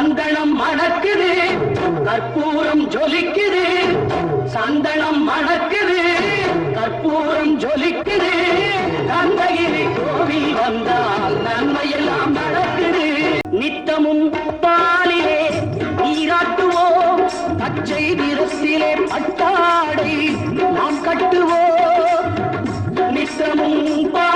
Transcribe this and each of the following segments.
சந்தனம் மணக்குது. கற்பூரம் ஜொலிக்குது. சந்தனம் மணக்குது. கற்பூரம் ஜொலிக்குது. கந்தகிரி கோவில் வந்தால் நன்மையெல்லாம் நடக்குது. நித்தமும் பாலிலே நீராட்டுவோம். பச்சை நிறத்திலே பட்டாடை நாம் கட்டுவோம். நித்தமும் பால்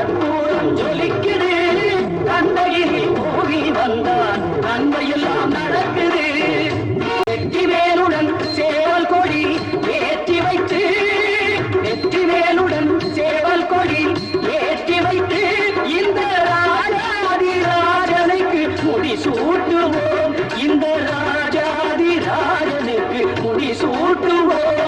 கண்மூலம் ஜொலிக்குது தந்தையில் ஓடி வந்தான். நன்மையெல்லாம் நடக்குது. வெற்றி மேலுடன் சேவல் கொடி ஏற்றி வைத்து வெற்றி மேலுடன் சேவல் கொடி ஏற்றி வைத்து சூட்டுவோம். இந்த ராஜாதி ராஜனுக்கு முடி சூட்டுவோம்.